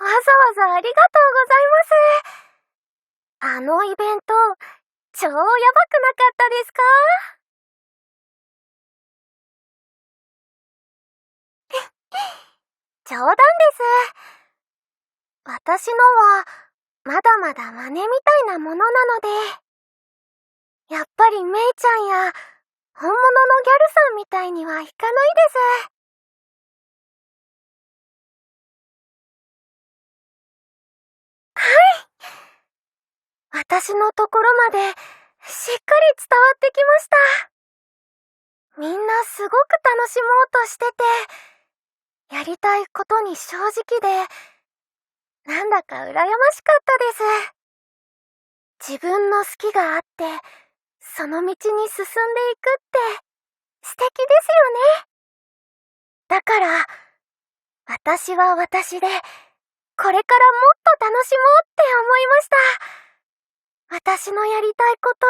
わざわざありがとうございます。あのイベント、超やばくなかったですか？冗談です。私のは、まだまだ真似みたいなものなので、やっぱりメイちゃんや、本物のギャルさんみたいにはいかないです。はい。私のところまで、しっかり伝わってきました。みんなすごく楽しもうとしてて、やりたいことに正直で、なんだか羨ましかったです。自分の好きがあって、その道に進んでいくって、素敵ですよね。だから、私は私で、これからもっと楽しもうって思いました。私のやりたいこと、